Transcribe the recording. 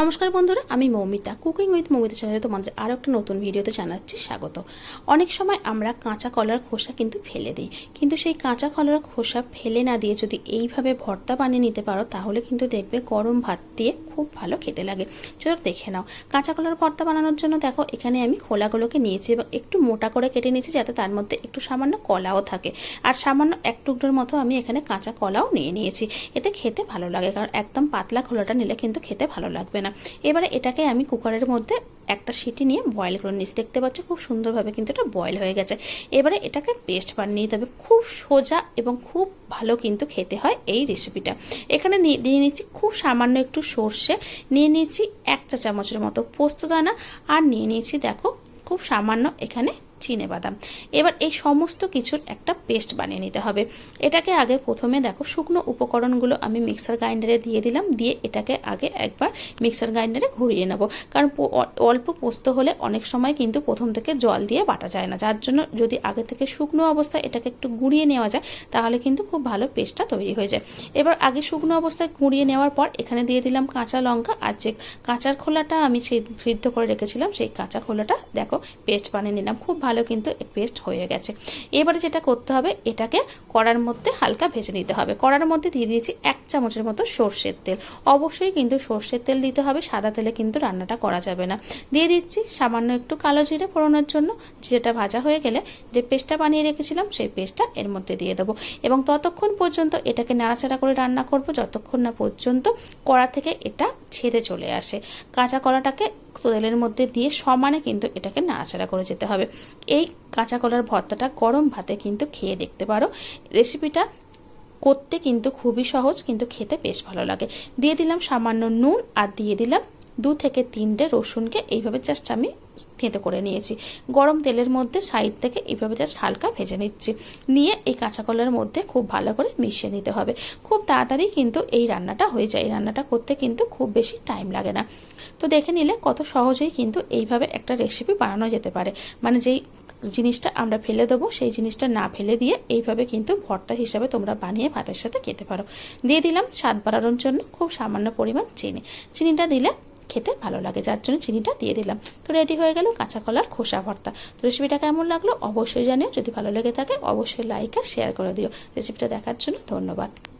নমস্কার বন্ধুরা, আমি মৌমিতা কুকিং উইথ মৌমিতা চ্যানেলে তোমাদের আরও একটা নতুন ভিডিওতে জানাচ্ছি স্বাগত। অনেক সময় আমরা কাঁচা কলার খোসা কিন্তু ফেলে দিই। কিন্তু সেই কাঁচা কলার খোসা ফেলে না দিয়ে যদি এইভাবে ভর্তা বানিয়ে নিতে পারো, তাহলে কিন্তু দেখবে গরম ভাত দিয়ে খুব ভালো খেতে লাগে। চলো দেখে নাও। কাঁচা কলার ভর্তা বানানোর জন্য দেখো, এখানে আমি খোলাগুলোকে নিয়েছি এবং একটু মোটা করে কেটে নিয়েছি যাতে তার মধ্যে একটু সামান্য কলাও থাকে। আর সামান্য এক টুকরোর মতো আমি এখানে কাঁচা কলাও নিয়ে নিয়েছি। এতে খেতে ভালো লাগে, কারণ একদম পাতলা খোলাটা নিলে কিন্তু খেতে ভালো লাগবে না। এবারে এটাকে আমি কুকারের মধ্যে একটা সিটি নিয়ে বয়েল করে নিয়েছি। দেখতে পাচ্ছ খুব সুন্দরভাবে কিন্তু এটা বয়েল হয়ে গেছে। এবারে এটাকে পেস্ট বানিয়ে নিতে হবে। খুব সোজা এবং খুব ভালো কিন্তু খেতে হয় এই রেসিপিটা এখানে দিয়ে নিচ্ছি খুব সামান্য একটু সর্ষে। নিয়ে নিয়েছি এক চা চামচের মতো পোস্ত দানা। আর নিয়ে নিয়েছি দেখো খুব সামান্য এখানে চিনে বাদাম। এবার এই সমস্ত কিছুর একটা পেস্ট বানিয়ে নিতে হবে। এটাকে আগে প্রথমে দেখো, শুকনো উপকরণগুলো আমি মিক্সার গ্রাইন্ডারে দিয়ে দিলাম, দিয়ে এটাকে আগে একবার মিক্সার গ্রাইন্ডারে ঘুরিয়ে নেব। কারণ অল্প পোস্ত হলে অনেক সময় কিন্তু প্রথম থেকে জল দিয়ে বাটা যায় না। যার জন্য যদি আগে থেকে শুকনো অবস্থায় এটাকে একটু গুঁড়িয়ে নেওয়া যায়, তাহলে কিন্তু খুব ভালো পেস্টটা তৈরি হয়ে যায়। এবার আগে শুকনো অবস্থায় গুঁড়িয়ে নেওয়ার পর এখানে দিয়ে দিলাম কাঁচা লঙ্কা। আর যে কাঁচার খোলাটা আমি সিদ্ধ করে রেখেছিলাম, সেই কাঁচা খোলাটা দেখো পেস্ট বানিয়ে নিলাম। খুব ভালো কিন্তু পেস্ট হয়ে গেছে। এবারে যেটা করতে হবে, এটাকে কড়ার মধ্যে হালকা ভেজে নিতে হবে। কড়ার মধ্যে দিয়ে দিয়েছি এক চামচের মতো সর্ষের তেল। অবশ্যই কিন্তু সর্ষের তেল দিতে হবে, সাদা তেলে কিন্তু রান্নাটা করা যাবে না। দিয়ে দিচ্ছি সামান্য একটু কালো জিরে ফোড়ানোর জন্য। যেটা ভাজা হয়ে গেলে যে পেস্টটা বানিয়ে রেখেছিলাম, সেই পেস্টটা এর মধ্যে দিয়ে দেবো। এবং ততক্ষণ পর্যন্ত এটাকে নাড়াচাড়া করে রান্না করব, যতক্ষণ না পর্যন্ত কড়া থেকে এটা ছেড়ে চলে আসে। কাঁচা কলাটাকে তেলের মধ্যে দিয়ে সমানে কিন্তু এটাকে নাড়াচাড়া করে যেতে হবে। এই কাঁচা কলার ভর্তাটা গরম ভাতে কিন্তু খেয়ে দেখতে পারো। রেসিপিটা করতে কিন্তু খুবই সহজ, কিন্তু খেতে বেশ ভালো লাগে। দিয়ে দিলাম সামান্য নুন আর দিয়ে দিলাম দু থেকে তিনটে রসুনকে। এইভাবে জাস্ট আমি থেঁতে করে নিয়েছি। গরম তেলের মধ্যে সাইড থেকে এইভাবে জাস্ট হালকা ভেজে নিচ্ছি। নিয়ে এই কাঁচা কলার মধ্যে খুব ভালো করে মিশিয়ে নিতে হবে। খুব তাড়াতাড়ি কিন্তু এই রান্নাটা হয়ে যায়। এই রান্নাটা করতে কিন্তু খুব বেশি টাইম লাগে না। তো দেখে নিলে কত সহজেই কিন্তু এইভাবে একটা রেসিপি বানানো যেতে পারে। মানে যেই জিনিসটা আমরা ফেলে দেবো, সেই জিনিসটা না ফেলে দিয়ে এইভাবে কিন্তু ভর্তা হিসাবে তোমরা বানিয়ে ভাতের সাথে খেতে পারো। দিয়ে দিলাম স্বাদ বাড়ানোর জন্য খুব সামান্য পরিমাণ চিনি। চিনিটা দিলে খেতে ভালো লাগে, যার জন্য চিনিটা দিয়ে দিলাম। তো রেডি হয়ে গেল কাঁচা কলার খোসা ভর্তা। তো রেসিপিটা কেমন লাগল অবশ্যই জানিও, যদি ভালো লেগে থাকে অবশ্যই লাইক আর শেয়ার করে দিও। রেসিপিটা দেখার জন্য ধন্যবাদ।